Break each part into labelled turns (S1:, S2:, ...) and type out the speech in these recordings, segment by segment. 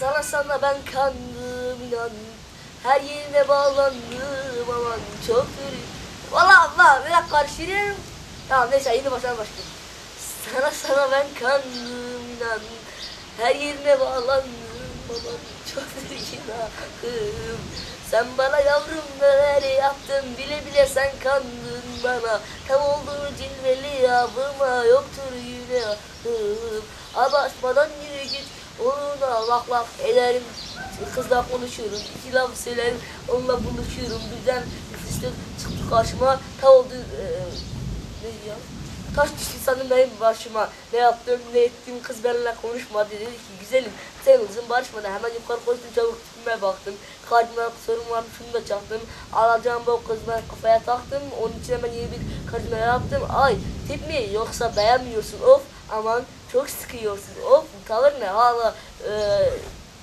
S1: Sana sana ben kandım inan. Her yerine bağlandım aman çok yürü. Valla valla biraz karıştırıyorum. Tamam neyse yeni baştan başlayayım. Sana sana ben kandım inan. Her yerine bağlandım aman çok günahım. Sen bana yavrum neler yaptın bile bile sen kandın bana. Tam olduğu cilveli yavruma yoktur günahım. Abartmadan yürü git onunla laf laf ederim. Kızla konuşuyorum, iki laf söylerim, onunla buluşuyorum. Birden fıstık çıktı karşıma, ta oldu, e, ne diyor? Taş düştü sandım benim başıma. Ne yaptım, ne ettim, kız benimle konuşmadı. Dedi ki güzelim, sen uzun barışmadı. Hemen yukarı koştum, çabuk tipime baktım. Kalbime sorun var, şunu da çaktım. Alacağım bu kız ben kafaya taktım. Onun için hemen yeni bir karizma yaptım. Ay, tip mi? Yoksa beğenmiyorsun, of. Aman çok sıkıyorsun, of. Tavır ne? Hala, e,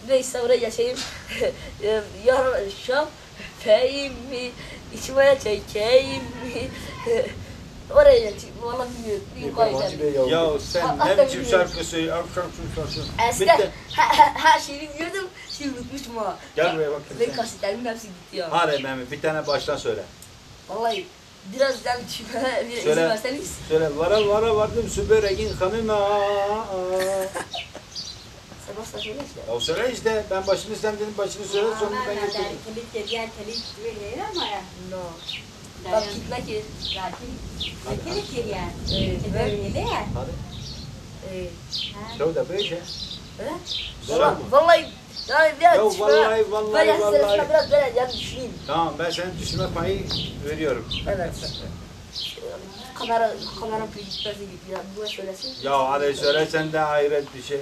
S1: neyse oraya geçeyim. E, Yarın şap, peyim mi? İçime çekeyim mi? Oraya geçeyim. Valla bilmiyorum.
S2: Ya sen
S1: Hatta
S2: ne biçim
S1: bilmiyorum.
S2: şarkı söylüyorsun?
S1: Eskiden
S2: Bitti.
S1: her, her, her şeyi biliyordum. Şimdi unutmuşum ha.
S2: Gel buraya bakayım
S1: Ve
S2: sen.
S1: kasitlerimin hepsi gitti ya.
S2: Hadi Mehmet bir tane baştan söyle.
S1: Vallahi biraz yani düşünmeme bir izin
S2: Söyle.
S1: verseniz.
S2: Söyle vara vara vardım süberegin hanıma.
S1: Sen nasıl söyle işte.
S2: Ya söyle işte ben başını sen dedim başını söyle sonra ben getirdim.
S3: Kelit dediğin kelit verir ama ya.
S1: No. Bak
S3: Dayan.
S1: gitme ki.
S3: Zaten ne kelit veriyor?
S1: Evet.
S3: Veriyor ya.
S2: Hadi.
S1: Ee,
S2: Söyle de böyle.
S1: evet.
S2: Söyle.
S1: Vallahi, vallahi
S2: Ya
S1: düşünmeme-
S2: vallahi, vallahi,
S1: ben
S2: vallahi.
S1: biraz böyle yani düşüneyim.
S2: Tamam ben senin düşünme payı veriyorum.
S1: Evet. Kamera, kamera gitmesi gibi yani bu söylesin.
S2: Ya hadi söyle sen de hayret bir şey.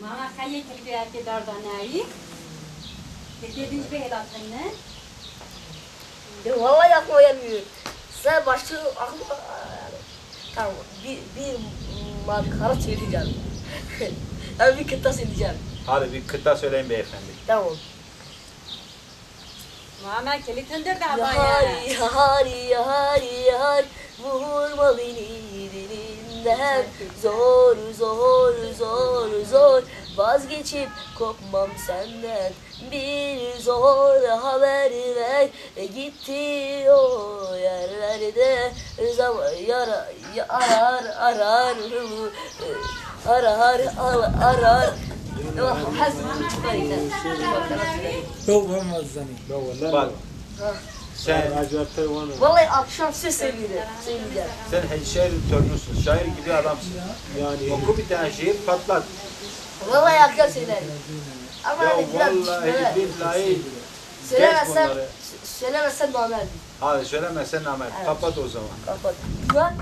S3: Mama kaya kelit ke dardanayı. Dediğiniz bir elatını.
S1: Ya vallahi aklıma gelmiyor. Sen başka aklıma... Tamam, bir, bir markara söyleyeceğim. yani bir kıta söyleyeceğim.
S2: Hadi bir kıta söyleyin beyefendi.
S1: Tamam.
S3: Mama kelit hındır da ama ya.
S1: Yahari, yahari, yahari, yahari, vurma beni dilinden. Zor, zor, zor, zor, vazgeçip kopmam senden. Bir zor haber ver, e, gitti o yerlerde. Zaman yara, ya- arar, arar, arar, arar, yine.
S4: Yok olmaz zani.
S2: Bak sen
S1: Vallahi akşam söyleyeceğim. Söyleyeceğim.
S2: sen şair torunusun. Şair gibi adamsın.
S4: Yani
S2: Oku bir tane şiir patlat.
S1: Vallahi akşam söylerim. Ama
S2: Ya
S1: hani biraz
S2: vallahi
S1: böyle
S2: billahi.
S1: Söylemezsem,
S2: bunları.
S1: söylemezsem normal.
S2: Hadi söylemezsen.
S1: Evet.
S2: Kapat o zaman.
S1: Kapat. Şu an